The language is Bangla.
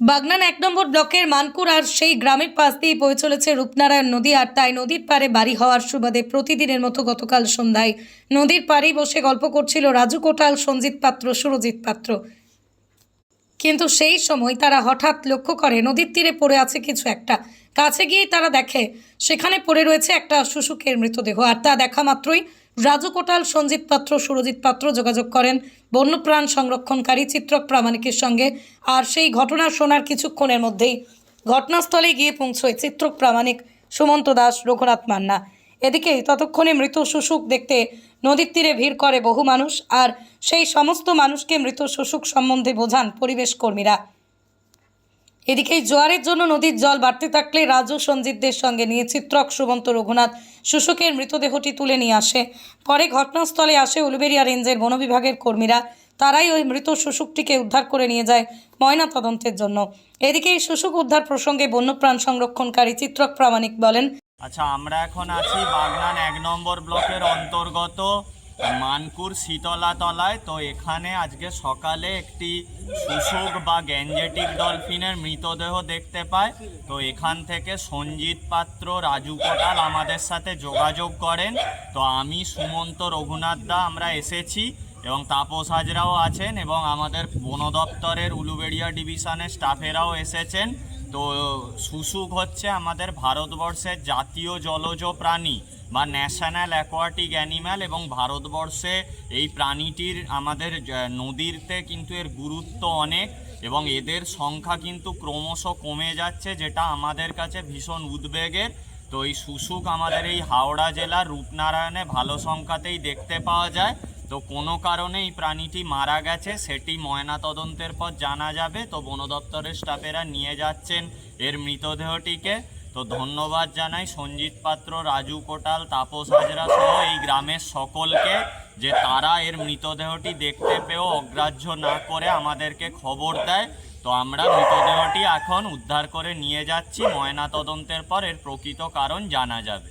বাগনান এক নম্বর ব্লকের মানকুর আর সেই গ্রামের পাশ দিয়ে বয়ে চলেছে রূপনারায়ণ নদী আর তাই নদীর পাড়ে বাড়ি হওয়ার সুবাদে প্রতিদিনের মতো গতকাল সন্ধ্যায় নদীর পাড়েই বসে গল্প করছিল রাজু কোটাল, সঞ্জিত পাত্র, সুরজিৎ পাত্র। কিন্তু সেই সময় তারা হঠাৎ লক্ষ্য করে নদীর তীরে পড়ে আছে কিছু একটা। কাছে গিয়েই তারা দেখে, সেখানে পড়ে রয়েছে একটা শুশুকের মৃতদেহ। আর তা দেখা মাত্রই রাজু কোটাল, সঞ্জিত পাত্র, সুরজিৎ পাত্র যোগাযোগ করেন বন্যপ্রাণ সংরক্ষণকারী চিত্রক প্রামাণিকের সঙ্গে। আর সেই ঘটনা শোনার কিছুক্ষণের মধ্যেই ঘটনাস্থলে গিয়ে পৌঁছয় চিত্রক প্রামাণিক সুমন্ত দাস, রঘুনাথ মান্না। এদিকে ততক্ষণে মৃত শুশুক দেখতে নদীর তীরে ভিড় করে বহু মানুষ, আর সেই সমস্ত মানুষকে মৃত শুশুক সম্বন্ধে বোঝান পরিবেশ কর্মীরা। এদিকে জোয়ারের জন্য নদীর জল বাড়তে থাকলে রাজু সঞ্জিতদের সঙ্গে নিয়ে চিত্রক সুমন্ত রঘুনাথ শুশুকের মৃতদেহটি তুলে নিয়ে আসে। পরে ঘটনাস্থলে আসে উলুবেরিয়া রেঞ্জের বন বিভাগের কর্মীরা। তারাই ওই মৃত শুশুকটিকে উদ্ধার করে নিয়ে যায় ময়না তদন্তের জন্য। এদিকে এই শুশুক উদ্ধার প্রসঙ্গে বন্যপ্রাণ সংরক্ষণকারী চিত্রক প্রামাণিক বলেন আচ্ছা আমরা এখন আছি বাগনান এক নম্বর ব্লকের অন্তর্গত মানকুর শীতলা তলায় তো এখানে আজকে সকালে একটি শুশুক বা গ্যাঞ্জেটিক ডলফিনের মৃতদেহ দেখতে পায়। তো এখান থেকে সঞ্জিত পাত্র, রাজু কোটাল আমাদের সাথে যোগাযোগ করেন। তো আমি সুমন্ত রঘুনাথ দা, আমরা এসেছি এবং তাপস হাজরাও আছেন এবং আমাদের বন দপ্তরের উলুবেড়িয়া ডিভিশনের স্টাফেরাও এসেছেন। তো শুশুক হচ্ছে আমাদের ভারতবর্ষের জাতীয় জলজ প্রাণী। বা ন্যাশনাল অ্যাকোয়াটিক অ্যানিম্যাল এবং ভারতবর্ষে এই প্রাণীটির আমাদের নদীরতে কিন্তু এর গুরুত্ব অনেক এবং এদের সংখ্যা কিন্তু ক্রমশ কমে যাচ্ছে, যেটা আমাদের কাছে ভীষণ উদ্বেগের। তো এই শুশুক আমাদের এই হাওড়া জেলার রূপনারায়ণে ভালো সংখ্যাতেই দেখতে পাওয়া যায়। তো কোনো কারণে এই প্রাণীটি মারা গেছে, সেটি ময়না তদন্তের পর জানা যাবে। তো বন দপ্তরের স্টাফেরা নিয়ে যাচ্ছেন এর মৃতদেহটিকে। তো ধন্যবাদ জানাই সঞ্জিত পাত্র, রাজু কোটাল, তাপস হাজরা সহ এই গ্রামের সকলকে যে তারা এর মৃতদেহটি দেখতে পেয়েও অগ্রাহ্য না করে আমাদেরকে খবর দেয়। তো আমরা মৃতদেহটি এখন উদ্ধার করে নিয়ে যাচ্ছি। ময়না তদন্তের পর এর প্রকৃত কারণ জানা যাবে।